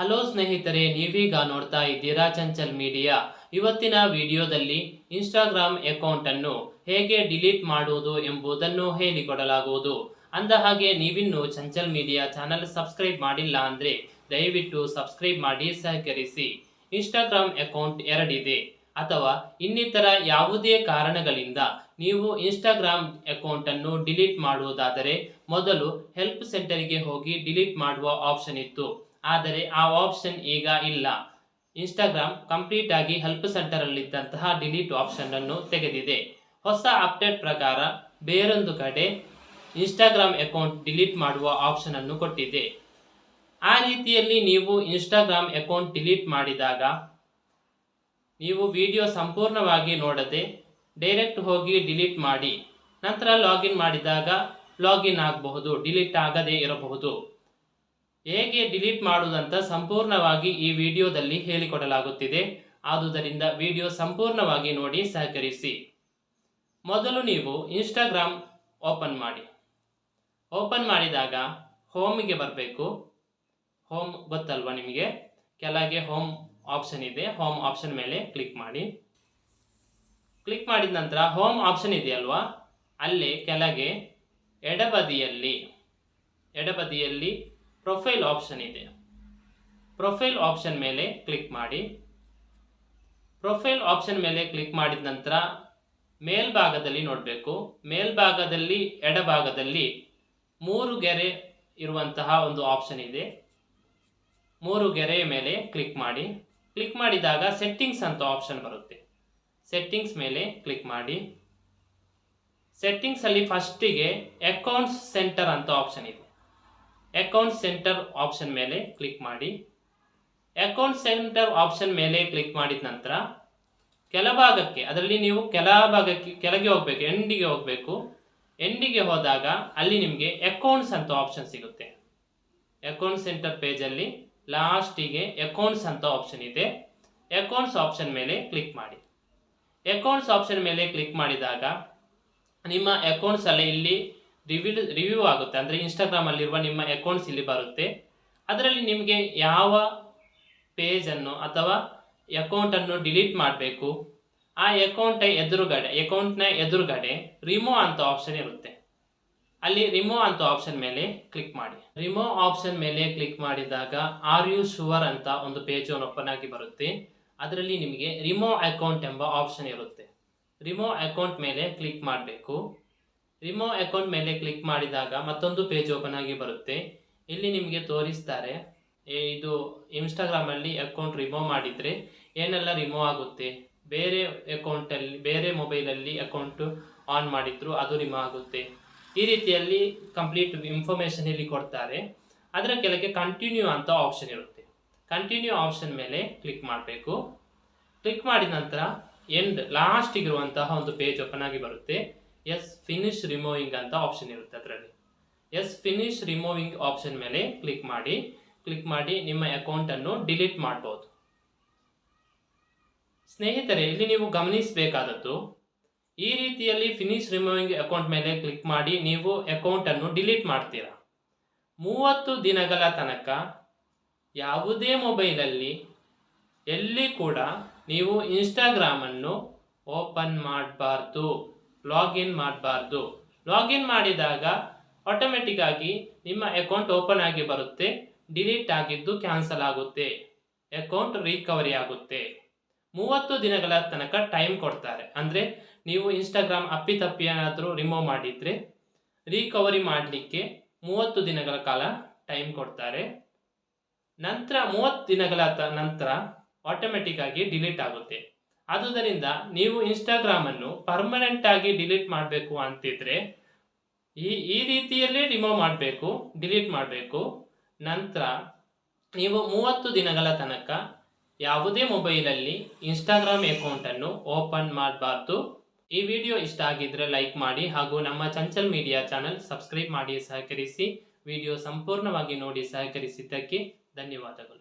Hello ಸ್ನೇಹಿತರೆ, ನೀವೀಗ ನೋಡ್ತಾ ಇದ್ದೀರಾ ಚಂಚಲ್ ಮೀಡಿಯಾ. ಇವತ್ತಿನ ವಿಡಿಯೋದಲ್ಲಿ ಇನ್ಸ್ಟಾಗ್ರಾಮ್ ಅಕೌಂಟನ್ನು ಹೇಗೆ ಡಿಲೀಟ್ ಮಾಡುವುದು ಎಂಬುದನ್ನು ಹೇಳಿಕೊಡಲಾಗುವುದು. ಅಂದ ಹಾಗೆ ನೀವಿನ್ನೂ ಚಂಚಲ್ ಮೀಡಿಯಾ ಚಾನಲ್ ಸಬ್ಸ್ಕ್ರೈಬ್ ಮಾಡಿಲ್ಲ ಅಂದರೆ ದಯವಿಟ್ಟು ಸಬ್ಸ್ಕ್ರೈಬ್ ಮಾಡಿ, ಸಹಕರಿಸಿ. ಇನ್ಸ್ಟಾಗ್ರಾಮ್ ಅಕೌಂಟ್ ಎರಡಿದೆ. ಅಥವಾ ಇನ್ನಿತರ ಯಾವುದೇ ಕಾರಣಗಳಿಂದ ನೀವು ಇನ್ಸ್ಟಾಗ್ರಾಮ್ ಅಕೌಂಟನ್ನು ಡಿಲೀಟ್ ಮಾಡುವುದಾದರೆ, ಮೊದಲು ಹೆಲ್ಪ್ ಸೆಂಟರ್ಗೆ ಹೋಗಿ ಡಿಲೀಟ್ ಮಾಡುವ ಆಪ್ಷನ್ ಇತ್ತು. ಆದರೆ ಆ ಆಪ್ಷನ್ ಈಗ ಇಲ್ಲ. ಇನ್ಸ್ಟಾಗ್ರಾಮ್ ಕಂಪ್ಲೀಟ್ ಆಗಿ ಹೆಲ್ಪ್ ಸೆಂಟರ್ ಅಲ್ಲಿದ್ದಂತಹ ಡಿಲೀಟ್ ಆಪ್ಷನ್ ಅನ್ನು ತೆಗೆದಿದೆ. ಹೊಸ ಅಪ್ಡೇಟ್ ಪ್ರಕಾರ ಬೇರೊಂದು ಕಡೆ ಇನ್ಸ್ಟಾಗ್ರಾಮ್ ಅಕೌಂಟ್ ಡಿಲೀಟ್ ಮಾಡುವ ಆಪ್ಷನ್ ಅನ್ನು ಕೊಟ್ಟಿದೆ. ಆ ರೀತಿಯಲ್ಲಿ ನೀವು ಇನ್ಸ್ಟಾಗ್ರಾಮ್ ಅಕೌಂಟ್ ಡಿಲೀಟ್ ಮಾಡಿದಾಗ ನೀವು ವಿಡಿಯೋ ಸಂಪೂರ್ಣವಾಗಿ ನೋಡದೆ ಡೈರೆಕ್ಟ್ ಹೋಗಿ ಡಿಲೀಟ್ ಮಾಡಿ, ನಂತರ ಲಾಗಿನ್ ಮಾಡಿದಾಗ ಲಾಗಿನ್ ಆಗಬಹುದು ಡಿಲೀಟ್ ಆಗದೇ ಇರಬಹುದು. ಹೇಗೆ ಡಿಲೀಟ್ ಮಾಡುವುದಂತ ಸಂಪೂರ್ಣವಾಗಿ ಈ ವಿಡಿಯೋದಲ್ಲಿ ಹೇಳಿಕೊಡಲಾಗುತ್ತಿದೆ. ಆದುದರಿಂದ ವಿಡಿಯೋ ಸಂಪೂರ್ಣವಾಗಿ ನೋಡಿ ಸಹಕರಿಸಿ. ಮೊದಲು ನೀವು ಇನ್ಸ್ಟಾಗ್ರಾಮ್ ಓಪನ್ ಮಾಡಿ. ಓಪನ್ ಮಾಡಿದಾಗ ಹೋಮಿಗೆ ಬರಬೇಕು. ಹೋಮ್ ಗೊತ್ತಲ್ವಾ ನಿಮಗೆ? ಕೆಳಗೆ ಹೋಮ್ ಆಪ್ಷನ್ ಇದೆ. ಹೋಮ್ ಆಪ್ಷನ್ ಮೇಲೆ ಕ್ಲಿಕ್ ಮಾಡಿ. ಕ್ಲಿಕ್ ಮಾಡಿದ ನಂತರ ಹೋಮ್ ಆಪ್ಷನ್ ಇದೆಯಲ್ವಾ? ಅಲ್ಲಿ ಕೆಳಗೆ ಎಡಬದಿಯಲ್ಲಿ ಎಡಬದಿಯಲ್ಲಿ ಪ್ರೊಫೈಲ್ ಆಪ್ಷನ್ ಇದೆ. ಪ್ರೊಫೈಲ್ ಆಪ್ಷನ್ ಮೇಲೆ ಕ್ಲಿಕ್ ಮಾಡಿ. ಪ್ರೊಫೈಲ್ ಆಪ್ಷನ್ ಮೇಲೆ ಕ್ಲಿಕ್ ಮಾಡಿದ ನಂತರ ಮೇಲ್ಭಾಗದಲ್ಲಿ ನೋಡಬೇಕು. ಮೇಲ್ಭಾಗದಲ್ಲಿ ಎಡಭಾಗದಲ್ಲಿ ಮೂರು ಗೆರೆ ಇರುವಂತಹ ಒಂದು ಆಪ್ಷನ್ ಇದೆ. ಮೂರು ಗೆರೆಯ ಮೇಲೆ ಕ್ಲಿಕ್ ಮಾಡಿ. ಕ್ಲಿಕ್ ಮಾಡಿದಾಗ ಸೆಟ್ಟಿಂಗ್ಸ್ ಅಂತ ಆಪ್ಷನ್ ಬರುತ್ತೆ. ಸೆಟ್ಟಿಂಗ್ಸ್ ಮೇಲೆ ಕ್ಲಿಕ್ ಮಾಡಿ. ಸೆಟ್ಟಿಂಗ್ಸಲ್ಲಿ ಫಸ್ಟಿಗೆ ಅಕೌಂಟ್ಸ್ ಸೆಂಟರ್ ಅಂತ ಆಪ್ಷನ್ ಇದೆ. ಅಕೌಂಟ್ ಸೆಂಟರ್ ಆಪ್ಷನ್ ಮೇಲೆ ಕ್ಲಿಕ್ ಮಾಡಿ. ಅಕೌಂಟ್ ಸೆಂಟರ್ ಆಪ್ಷನ್ ಮೇಲೆ ಕ್ಲಿಕ್ ಮಾಡಿದ ನಂತರ ಕೆಳಭಾಗಕ್ಕೆ ಅದರಲ್ಲಿ ನೀವು ಕೆಳಭಾಗಕ್ಕೆ ಕೆಳಗೆ ಹೋಗಬೇಕು ಎಂಡಿಗೆ ಹೋಗಬೇಕು. ಎಂಡಿಗೆ ಹೋದಾಗ ಅಲ್ಲಿ ನಿಮಗೆ ಅಕೌಂಟ್ಸ್ ಅಂತ ಆಪ್ಷನ್ ಸಿಗುತ್ತೆ. ಅಕೌಂಟ್ ಸೆಂಟರ್ ಪೇಜಲ್ಲಿ ಲಾಸ್ಟಿಗೆ ಅಕೌಂಟ್ಸ್ ಅಂತ ಆಪ್ಷನ್ ಇದೆ. ಅಕೌಂಟ್ಸ್ ಆಪ್ಷನ್ ಮೇಲೆ ಕ್ಲಿಕ್ ಮಾಡಿ. ಅಕೌಂಟ್ಸ್ ಆಪ್ಷನ್ ಮೇಲೆ ಕ್ಲಿಕ್ ಮಾಡಿದಾಗ ನಿಮ್ಮ ಅಕೌಂಟ್ಸ್ ಎಲ್ಲ ಇಲ್ಲಿ ರಿವ್ಯೂ ರಿವ್ಯೂ ಆಗುತ್ತೆ. ಅಂದರೆ ಇನ್ಸ್ಟಾಗ್ರಾಮಲ್ಲಿರುವ ನಿಮ್ಮ ಅಕೌಂಟ್ಸ್ ಇಲ್ಲಿ ಬರುತ್ತೆ. ಅದರಲ್ಲಿ ನಿಮಗೆ ಯಾವ ಪೇಜನ್ನು ಅಥವಾ ಅಕೌಂಟನ್ನು ಡಿಲೀಟ್ ಮಾಡಬೇಕು, ಆ ಅಕೌಂಟ್ ಎದುರುಗಡೆ ಅಕೌಂಟ್ನ ಎದುರುಗಡೆ ರಿಮೋ ಅಂತ ಆಪ್ಷನ್ ಇರುತ್ತೆ. ಅಲ್ಲಿ ರಿಮೋ ಅಂತ ಆಪ್ಷನ್ ಮೇಲೆ ಕ್ಲಿಕ್ ಮಾಡಿ. ರಿಮೂವ್ ಆಪ್ಷನ್ ಮೇಲೆ ಕ್ಲಿಕ್ ಮಾಡಿದಾಗ ಆರ್ ಯು ಶುವರ್ ಅಂತ ಒಂದು ಪೇಜ್ ಓಪನ್ ಆಗಿ ಬರುತ್ತೆ. ಅದರಲ್ಲಿ ನಿಮಗೆ ರಿಮೋ ಅಕೌಂಟ್ ಎಂಬ ಆಪ್ಷನ್ ಇರುತ್ತೆ. ರಿಮೂವ್ ಅಕೌಂಟ್ ಮೇಲೆ ಕ್ಲಿಕ್ ಮಾಡಬೇಕು. ರಿಮೋ ಅಕೌಂಟ್ ಮೇಲೆ ಕ್ಲಿಕ್ ಮಾಡಿದಾಗ ಮತ್ತೊಂದು ಪೇಜ್ ಓಪನ್ ಆಗಿ ಬರುತ್ತೆ. ಇಲ್ಲಿ ನಿಮಗೆ ತೋರಿಸ್ತಾರೆ ಇದು ಇನ್ಸ್ಟಾಗ್ರಾಮಲ್ಲಿ ಅಕೌಂಟ್ ರಿಮೂವ್ ಮಾಡಿದರೆ ಏನೆಲ್ಲ ರಿಮೂವ್ ಆಗುತ್ತೆ? ಬೇರೆ ಅಕೌಂಟಲ್ಲಿ ಬೇರೆ ಮೊಬೈಲಲ್ಲಿ ಅಕೌಂಟು ಆನ್ ಮಾಡಿದ್ರು ಅದು ರಿಮೂವ್ ಆಗುತ್ತೆ. ಈ ರೀತಿಯಲ್ಲಿ ಕಂಪ್ಲೀಟ್ ಇನ್ಫಾರ್ಮೇಷನ್ ಇಲ್ಲಿ ಕೊಡ್ತಾರೆ. ಅದರ ಕೆಳಗೆ ಕಂಟಿನ್ಯೂ ಅಂತ ಆಪ್ಷನ್ ಇರುತ್ತೆ. ಕಂಟಿನ್ಯೂ ಆಪ್ಷನ್ ಮೇಲೆ ಕ್ಲಿಕ್ ಮಾಡಬೇಕು. ಕ್ಲಿಕ್ ಮಾಡಿದ ನಂತರ ಎಂಡ್ ಲಾಸ್ಟಿಗಿರುವಂತಹ ಒಂದು ಪೇಜ್ ಓಪನ್ ಆಗಿ ಬರುತ್ತೆ. ಎಸ್ ಫಿನಿಶ್ ರಿಮೂವಿಂಗ್ ಅಂತ ಆಪ್ಷನ್ ಇರುತ್ತೆ ಅದರಲ್ಲಿ. ಎಸ್ ಫಿನಿಶ್ ರಿಮೂವಿಂಗ್ ಆಪ್ಷನ್ ಮೇಲೆ ಕ್ಲಿಕ್ ಮಾಡಿ ಕ್ಲಿಕ್ ಮಾಡಿ ನಿಮ್ಮ ಅಕೌಂಟನ್ನು ಡಿಲೀಟ್ ಮಾಡ್ಬೋದು. ಸ್ನೇಹಿತರೆ, ಇಲ್ಲಿ ನೀವು ಗಮನಿಸಬೇಕಾದದ್ದು, ಈ ರೀತಿಯಲ್ಲಿ ಫಿನಿಶ್ ರಿಮೂವಿಂಗ್ ಅಕೌಂಟ್ ಮೇಲೆ ಕ್ಲಿಕ್ ಮಾಡಿ ನೀವು ಅಕೌಂಟನ್ನು ಡಿಲೀಟ್ ಮಾಡ್ತೀರಾ. ಮೂವತ್ತು ದಿನಗಳ ತನಕ ಯಾವುದೇ ಮೊಬೈಲಲ್ಲಿ ಎಲ್ಲಿ ಕೂಡ ನೀವು ಇನ್ಸ್ಟಾಗ್ರಾಮನ್ನು ಓಪನ್ ಮಾಡಬಾರ್ದು. ಲಾಗಿನ್ ಮಾಡಬಾರ್ದು. ಲಾಗಿನ್ ಮಾಡಿದಾಗ ಆಟೋಮೆಟಿಕ್ ಆಗಿ ನಿಮ್ಮ ಅಕೌಂಟ್ ಓಪನ್ ಆಗಿ ಬರುತ್ತೆ ಡಿಲೀಟ್ ಆಗಿದ್ದು ಕ್ಯಾನ್ಸಲ್ ಆಗುತ್ತೆ ಅಕೌಂಟ್ ರಿಕವರಿ ಆಗುತ್ತೆ. ಮೂವತ್ತು ದಿನಗಳ ತನಕ ಟೈಮ್ ಕೊಡ್ತಾರೆ. ಅಂದರೆ ನೀವು ಇನ್ಸ್ಟಾಗ್ರಾಮ್ ಅಪ್ಪಿತಪ್ಪಿ ಏನಾದರೂ ರಿಮೂವ್ ಮಾಡಿದರೆ ರಿಕವರಿ ಮಾಡಲಿಕ್ಕೆ ಮೂವತ್ತು ದಿನಗಳ ಕಾಲ ಟೈಮ್ ಕೊಡ್ತಾರೆ. ನಂತರ ಮೂವತ್ತು ದಿನಗಳ ನಂತರ ಆಟೋಮೆಟಿಕ್ ಆಗಿ ಡಿಲೀಟ್ ಆಗುತ್ತೆ. ಆದುದರಿಂದ ನೀವು ಇನ್ಸ್ಟಾಗ್ರಾಮನ್ನು ಪರ್ಮನೆಂಟ್ ಆಗಿ ಡಿಲೀಟ್ ಮಾಡಬೇಕು ಅಂತಿದ್ರೆ, ಈ ಈ ರೀತಿಯಲ್ಲೇ ರಿಮೂವ್ ಮಾಡಬೇಕು ಡಿಲೀಟ್ ಮಾಡಬೇಕು. ನಂತರ ನೀವು ಮೂವತ್ತು ದಿನಗಳ ತನಕ ಯಾವುದೇ ಮೊಬೈಲಲ್ಲಿ ಇನ್ಸ್ಟಾಗ್ರಾಮ್ ಅಕೌಂಟನ್ನು ಓಪನ್ ಮಾಡಬಾರ್ದು. ಈ ವಿಡಿಯೋ ಇಷ್ಟ ಆಗಿದ್ರೆ ಲೈಕ್ ಮಾಡಿ ಹಾಗೂ ನಮ್ಮ ಚಂಚಲ್ ಮೀಡಿಯಾ ಚಾನಲ್ ಸಬ್ಸ್ಕ್ರೈಬ್ ಮಾಡಿ ಸಹಕರಿಸಿ ವಿಡಿಯೋ ಸಂಪೂರ್ಣವಾಗಿ ನೋಡಿ ಸಹಕರಿಸಿದ್ದಕ್ಕೆ ಧನ್ಯವಾದಗಳು.